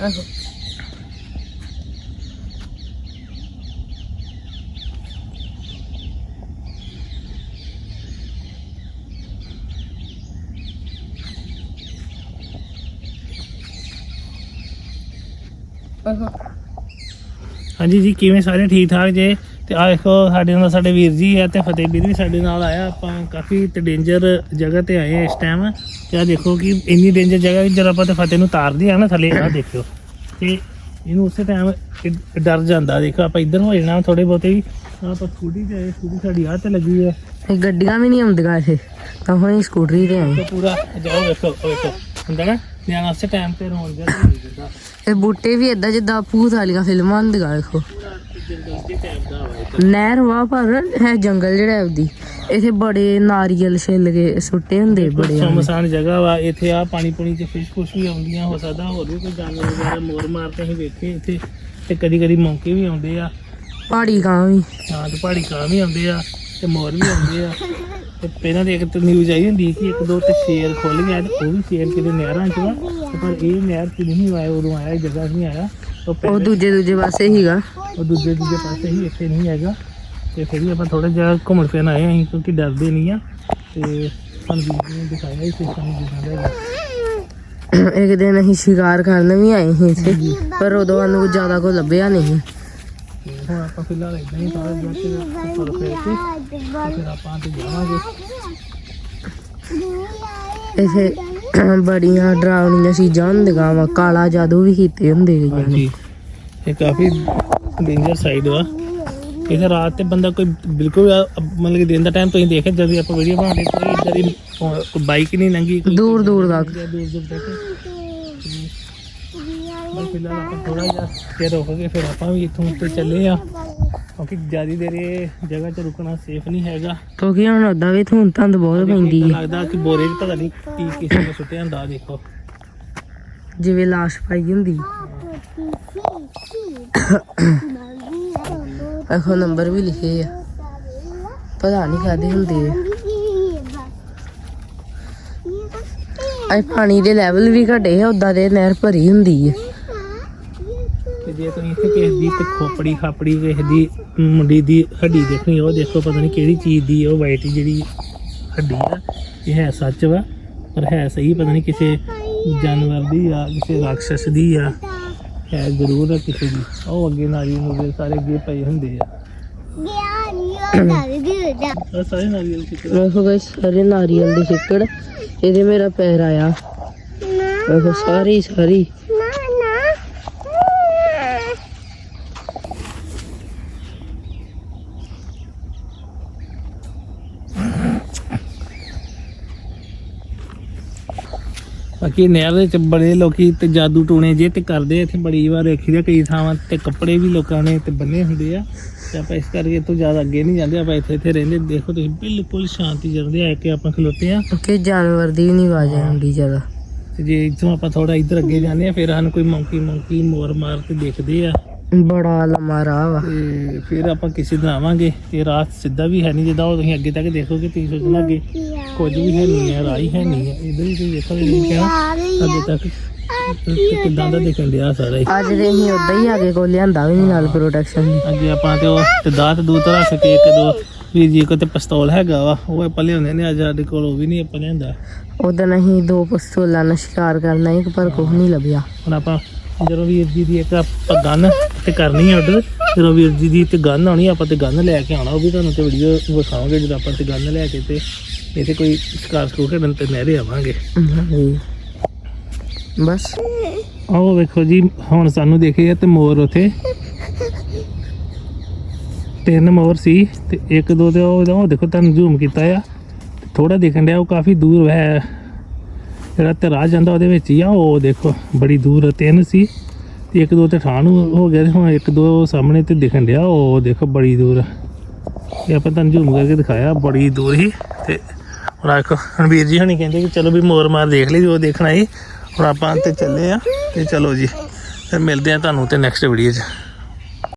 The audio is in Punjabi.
ਆਹੋ। ਆਹੋ। ਹਾਂਜੀ ਜੀ ਕਿਵੇਂ ਸਾਰੇ? ਠੀਕ ਠਾਕ ਜੇ? ਤੇ ਆ ਦੇਖੋ ਸਾਡੇ ਨਾਲ ਸਾਡੇ ਵੀਰ ਜੀ ਆ ਤੇ ਫਤਿਹ ਵੀਰ ਵੀ ਸਾਡੇ ਨਾਲ ਆਇਆ। ਆਪਾਂ ਕਾਫੀ ਤੇ ਡੇਂਜਰ ਜਗ੍ਹਾ ਤੇ ਆਏ ਆ ਇਸ ਟਾਈਮ ਤੇ ਆ ਦੇਖੋ ਕਿ ਇੰਨੀ ਡੇਂਜਰ ਜਗ੍ਹਾ ਵੀ ਜਦੋਂ ਆਪਾਂ ਤੇ ਫਤਿਹ ਨੂੰ ਤਾਰਦੇ ਆ ਨਾ ਥੱਲੇ ਆ ਦੇਖਿਓ। ਤੇ ਇਹਨੂੰ ਉਸੇ ਟਾਈਮ ਡਰ ਜਾਂਦਾ। ਦੇਖੋ ਆਪਾਂ ਇੱਧਰ ਹੋ ਜਾਣਾ ਥੋੜੇ ਬਹੁਤੇ ਵੀ। ਆਪਾਂ ਸਕੂਟੀ ਤੇ ਆਏ ਸਕੂਟੀ ਸਾਡੀ ਆ ਤੇ ਲੱਗੀ ਹੈ। ਗੱਡੀਆਂ ਵੀ ਨਹੀਂ ਆਉਂਦੀਆਂ ਇੱਥੇ ਤਾਂ ਹੁਣ ਸਕੂਟਰੀ ਤੇ ਆਏ। ਤੇ ਪੂਰਾ ਜਾਓ ਵੇਖੋ ਵੇਖੋ ਹੁੰਦਾ ਨਾ ਨਿਆਣਾ ਉਸੇ ਟਾਈਮ ਤੇ ਰੋਣ ਦਿੰਦਾ। ਇਹ ਬੂਟੇ ਵੀ ਇਦਾਂ ਜਿੱਦਾਂ ਭੂਤ ਵਾਲੀਆਂ ਫਿਲਮਾਂ ਹੁੰਦੀਆਂ ਦੇਖੋ। ਜੰਗਲ ਦੇ ਦਾ ਨਹਿਰ ਵਾ ਪਰ ਹੈ ਜੰਗਲ ਜਿਹੜਾ ਉਹਦੀ। ਇੱਥੇ ਬੜੇ ਨਾਰੀਅਲ ਛਿੱਲ ਕੇ ਸੁੱਟੇ ਹੁੰਦੇ ਬੜੇ ਸ਼ਮਸ਼ਾਨ ਜਗ੍ਹਾ ਵਾ। ਇੱਥੇ ਆ ਪਾਣੀ ਪੁਣੀ ਚ ਫਿਸ਼ ਫੁਸ਼ ਵੀ ਆਉਂਦੀਆਂ ਹੋ ਸਕਦਾ ਹੋਰ ਵੀ ਕੋਈ ਜਾਨਵਰ ਵਗੈਰਾ ਮੋਰ ਮਾਰਦੇ ਅਸੀਂ ਵੇਖੇ ਇੱਥੇ। ਤੇ ਕਦੀ ਕਦੀ ਮੌਂਕੇ ਵੀ ਆਉਂਦੇ ਆ। ਪਹਾੜੀ ਕਾਂ ਵੀ। ਹਾਂ ਤੇ ਪਹਾੜੀ ਕਾਂ ਵੀ ਆਉਂਦੇ ਆ ਤੇ ਮੋਰ ਵੀ ਆਉਂਦੇ ਆ। ਤੇ ਪਹਿਲਾਂ ਦੇ ਇੱਕ ਤੇ ਨਿਊਜ਼ ਆਈ ਹੁੰਦੀ ਕਿ ਇੱਕ ਦੋ ਤੇ ਸ਼ੇਰ ਖੁੱਲ ਗਿਆ ਤੇ ਉਹ ਵੀ ਸ਼ੇਰ ਕਿਤੇ ਨਹਿਰਾਂ ਚ ਵਾ। ਤੇ ਪਰ ਇਹ ਨਹਿਰ ਚ ਨਹੀਂ ਆਇਆ ਉਦੋਂ ਆਇਆ ਜਗ੍ਹਾ ਨਹੀਂ ਆਇਆ। ਉਹ ਦੂਜੇ ਦੂਜੇ ਪਾਸੇ ਹੀਗਾ ਉਹ ਦੂਜੇ ਦੂਜੇ ਪਾਸੇ ਹੀ ਇੱਥੇ ਨਹੀਂ ਹੈਗਾ। ਤੇ ਫਿਰ ਵੀ ਆਪਾਂ ਥੋੜਾ ਜਿਹਾ ਘੁੰਮਣ ਫਿਰਨ ਆਏ ਹਾਂ ਕਿਉਂਕਿ ਡਰਦੇ ਨਹੀਂ ਆ। ਤੇ ਸਾਨੂੰ ਨੇ ਦਿਖਾਇਆ ਇਸ ਸਾਨੂੰ ਦਿਖਾਉਂਦਾ ਹੈਗਾ। ਇੱਕ ਦਿਨ ਅਸੀਂ ਸ਼ਿਕਾਰ ਕਰਨ ਵੀ ਆਏ ਸੀ ਇੱਥੇ ਪਰ ਉਦੋਂ ਸਾਨੂੰ ਕੁਝ ਜ਼ਿਆਦਾ ਕੋ ਲੱਭਿਆ ਨਹੀਂ ਤੇ ਹੁਣ ਆਪਾਂ ਫਿਲਹਾਲ ਇਦਾਂ ਹੀ ਤੇ ਉੱਪਰ ਫਿਰ ਕੇ ਤੇ ਫਿਰ ਆਪਾਂ ਤੇ ਜਾਵਾਂਗੇ। ਇੱਥੇ ਬੜੀਆਂ ਡਰਾਵਣੀਆਂ ਚੀਜ਼ਾਂ ਹੁੰਦੀਆਂ ਵਾ ਕਾਲਾ ਜਾਦੂ ਵੀ ਕੀਤੇ ਹੁੰਦੇ ਨੇ ਇਹ ਕਾਫੀ ਡੇਂਜਰ ਸਾਈਡ ਵਾ। ਇਹਦੇ ਰਾਤ ਤੇ ਬੰਦਾ ਕੋਈ ਬਿਲਕੁਲ ਮਤਲਬ ਕਿ ਦਿਨ ਦਾ ਟਾਈਮ ਤੁਸੀਂ ਦੇਖਿਆ ਜਦ ਵੀ ਆਪਾਂ ਵੀਡੀਓ ਬਣਾਉਂਦੇ ਕੋਈ ਇੱਧਰ ਹੀ ਕੋਈ ਬਾਈਕ ਨਹੀਂ ਲੰਗੀ ਦੂਰ ਦੂਰ ਤੱਕ। ਦੂਰ ਦੂਰ ਤੱਕ। ਫਿਲਹਾਲ ਆਪਾਂ ਥੋੜਾ ਜਿਹਾ ਫਿਰ ਰੁਕ ਕੇ ਫਿਰ ਆਪਾਂ ਵੀ ਇੱਥੋਂ ਉੱਤੇ ਚੱਲੇ ਆ। ਕਿਉਂਕਿ ਜ਼ਿਆਦਾ ਦੇਰ ਇਹ ਜਗ੍ਹਾ 'ਚ ਰੁਕਣਾ ਸੇਫ ਨਹੀਂ ਹੈਗਾ। ਕਿਉਂਕਿ ਹੁਣ ਉਦਾਂ ਵੀ ਧੁੰਦ ਧੰਦ ਬਹੁਤ ਪੈਂਦੀ ਹੈ। ਲੱਗਦਾ ਕਿ ਬੋਰੇ 'ਚ ਪਤਾ ਨਹੀਂ ਕੀ ਕਿਸੇ ਨੇ ਸੁੱਟਿਆ ਹੁੰਦਾ ਦੇਖੋ। ਜਿਵੇਂ ਲਾਸ਼ ਪਾਈ ਹੁੰਦੀ। ਇਹੋ ਨੰਬਰ ਵੀ ਲਿਖੇ ਆ। ਪਤਾ ਨਹੀਂ ਕਾਦੇ ਹੁੰਦੇ ਆ। ਅਈ ਪਾਣੀ ਦੇ ਲੈਵਲ ਵੀ ਘਟੇ ਆ ਉਦਾਂ ਦੇ ਨਹਿਰ ਭਰੀ ਹੁੰਦੀ ਹੈ ਤੇ ਜੇ ਤੁਸੀਂ ਇੱਥੇ ਕਿਸੇ ਦੀ ਤੇ ਖੋਪੜੀ ਖਾਪੜੀ ਕਿਸੇ ਦੀ, ਮੁੰਡੀ ਦੀ ਹੱਡੀ ਦੇਖਣੀ ਉਹ ਦੇਖੋ ਪਤਾ ਨਹੀਂ ਕਿਹੜੀ ਚੀਜ਼ ਦੀ ਉਹ ਵਾਈਟ ਜਿਹੜੀ ਹੱਡੀ ਆ, ਇਹ ਹੈ ਸੱਚ ਵਾ, ਪਰ ਹੈ ਸਹੀ, ਪਤਾ ਨਹੀਂ ਕਿਸੇ ਜਾਨਵਰ ਦੀ ਆ, ਕਿਸੇ ਰਾਖਸ਼ ਦੀ ਆ। ਹੈ, ਜ਼ਰੂਰ ਆ ਕਿਸੇ ਦੀ। ਉਹ ਅੱਗੇ ਨਾਰੀਅਲ ਨੂੰ ਸਾਰੇ ਅੱਗੇ ਪਏ ਹੁੰਦੇ ਆ। ਆਹ ਸਾਰੇ ਨਾਰੀਅਲ ਕਿਤੇ ਵੇਖੋ ਗਾਇਸ, ਸਾਰੇ ਨਾਰੀਅਲ ਦੇ ਛਿੱਕੜ ਇਹਦੇ ਮੇਰਾ ਪੈਰ ਆਇਆ। ਵੇਖੋ, ਸਾਰੀ ਸਾਰੀ। ਬਾਕੀ ਨਹਿਰ ਦੇ ਵਿੱਚ ਬੜੇ ਲੋਕੀ ਤੇ ਜਾਦੂ ਟੂਣੇ ਜੇ ਤੇ ਕਰਦੇ ਆ ਇੱਥੇ ਬੜੀ ਵਾਰ ਵੇਖੀ ਦਾ ਕਈ ਥਾਵਾਂ ਤੇ ਕੱਪੜੇ ਵੀ ਲੋਕਾਂ ਨੇ ਤੇ ਬੰਨੇ ਹੁੰਦੇ ਆ। ਤੇ ਆਪਾਂ ਇਸ ਕਰਕੇ ਤੋਂ ਜ਼ਿਆਦਾ ਅੱਗੇ ਨਹੀਂ ਜਾਂਦੇ ਆਪਾਂ ਇੱਥੇ ਇੱਥੇ ਰਹਿੰਦੇ ਦੇਖੋ ਤੁਸੀਂ ਬਿਲਕੁਲ ਸ਼ਾਂਤੀ ਜਰਦੇ ਆ ਕੇ ਆਪਾਂ ਖਲੋਤੇ ਆ। ਕਿ ਜਾਨਵਰ ਦੀ ਵੀ ਨਹੀਂ ਆਵਾਜ਼ ਆਉਂਦੀ ਜ਼ਿਆਦਾ। ਤੇ ਜੇ ਇੱਥੋਂ ਆਪਾਂ ਥੋੜਾ ਇੱਧਰ ਅੱਗੇ ਜਾਂਦੇ ਆ ਫਿਰ ਸਾਨੂੰ ਕੋਈ ਮੰਕੀ ਮੰਕੀ ਮੋਰ ਮਾਰ ਕੇ ਦੇਖਦੇ ਆ। ਬੜਾ ਲੰਮਾ ਰਾਹ ਵਾ। ਤੇ ਫਿਰ ਆਪਾਂ ਕਿਸੇ ਦਿਨ ਆਵਾਂਗੇ ਤੇ ਰਾਤ ਸਿੱਧਾ ਵੀ ਹੈ ਨਹੀਂ ਜਿੱਦਾਂ ਉਹ ਤੁਸੀਂ ਅੱਗੇ ਤੱਕ ਦੇਖੋਗੇ ਤੁਸੀਂ ਸੋਚਣਾ ਅੱਗੇ ਕੁਝ ਵੀ ਹੈ ਨਹੀਂ ਹੈ ਰਾਹ ਹੀ ਹੈ ਨਹੀਂ ਹੈ। ਇਧਰ ਹੀ ਤੁਸੀਂ ਦੇਖੋਗੇ ਨਹੀਂ ਕਿਹਾ ਅੱਗੇ ਤੱਕ ਕਿੱਦਾਂ ਦਾ ਦਿਖਣ ਡਿਆ ਸਾਰਾ ਹੀ ਅੱਜ ਦੇ ਅਸੀਂ ਉਦਾਂ ਹੀ ਆ ਗਏ ਕੋ ਲਿਆਂਦਾ ਵੀ ਨਹੀਂ ਨਾਲ ਪ੍ਰੋਟੈਕਸ਼ਨ ਅੱਗੇ ਆਪਾਂ ਤੇ ਉਹ ਤੇ ਦਾਤ ਦੂਤ ਰੱਖ ਕੇ ਇੱਕ ਦੋ ਵੀਰ ਜੀ ਕੋ ਤੇ ਪਿਸਤੌਲ ਹੈਗਾ ਵਾ ਉਹ ਆਪਾਂ ਲਿਆਉਂਦੇ ਨੇ ਅੱਜ ਸਾਡੇ ਕੋਲ ਉਹ ਵੀ ਨਹੀਂ ਆਪਾਂ ਲਿਆਂਦਾ। ਉਦੋਂ ਅਸੀਂ ਦੋ ਪਿਸਤੌਲਾਂ ਨਾਲ ਸ਼ਿਕਾਰ ਕਰਨਾ ਇੱਕ ਪਰ ਕੁਝ ਨਹੀਂ ਲੱਭਿਆ। ਹੁਣ ਆਪਾਂ ਜਦੋਂ ਵੀਰ ਜੀ ਦੀ ਇੱਕ ਆਪਾਂ ਗਨ ਤੇ ਕਰਨੀ ਹੈ ਆਰਡਰ ਜਦੋਂ ਵੀਰ ਜੀ ਦੀ ਤੇ ਗਨ ਆਉਣੀ ਆਪਾਂ ਤੇ ਗਨ ਲੈ ਕੇ ਆਉਣਾ ਉਹ ਵੀ ਤੁਹਾਨੂੰ ਤੇ ਵੀਡੀਓ ਵਿਖਾਵਾਂਗੇ ਜਦੋਂ ਆਪਾਂ ਤੇ ਗਨ ਲੈ ਕੇ ਤੇ ਇੱਥੇ ਕੋਈ ਸ਼ਿਕਾਰ ਸਕੂਰ ਖੇਡਣ ਤੇ ਨਹਿਰੇ ਆਵਾਂਗੇ। ਬਸ। ਆਓ ਵੇਖੋ ਜੀ ਹੁਣ ਸਾਨੂੰ ਦੇਖੇ ਤੇ ਮੋਰ ਉਥੇ। ਤਿੰਨ ਮੋਰ ਸੀ ਤੇ ਇੱਕ ਦੋ ਤੇ ਉਹ ਉਹ ਦੇਖੋ ਤੁਹਾਨੂੰ ਜ਼ੂਮ ਕੀਤਾ ਆ। ਥੋੜਾ ਦਿਖਣ ਡਿਆ ਉਹ ਕਾਫੀ ਦੂਰ ਹੈ ਜਿਹੜਾ ਤੇ ਰਾਹ ਜਾਂਦਾ ਉਹਦੇ ਵਿੱਚ ਹੀ ਆ, ਉਹ ਦੇਖੋ, ਬੜੀ ਦੂਰ ਤਿੰਨ ਸੀ ਤੇ ਇੱਕ ਦੋ ਤੇ ਠਾਣ ਹੋ ਗਿਆ ਤੇ ਹੁਣ ਇੱਕ ਦੋ ਸਾਹਮਣੇ ਤੇ ਦਿਖਣ ਡਿਆ, ਉਹ ਦੇਖੋ ਬੜੀ ਦੂਰ। ਇਹ ਆਪਾਂ ਤੁਹਾਨੂੰ ਜ਼ੂਮ ਕਰਕੇ ਦਿਖਾਇਆ, ਬੜੀ ਦੂਰ ਹੀ ਤੇ ਹੁਣ ਆਖੋ ਰਣਵੀਰ ਜੀ ਹਣੀ ਕਹਿੰਦੇ ਕਿ ਚਲੋ ਵੀ ਮੋਰ ਮਾਰ ਦੇਖ ਲਈ ਜੋ ਦੇਖਣਾ ਸੀ ਹੁਣ ਆਪਾਂ ਤੇ ਚੱਲੇ ਆ ਤੇ ਚਲੋ ਜੀ, ਫਿਰ ਮਿਲਦੇ ਆ ਤੁਹਾਨੂੰ ਤੇ ਨੈਕਸਟ ਵੀਡੀਓ 'ਚ।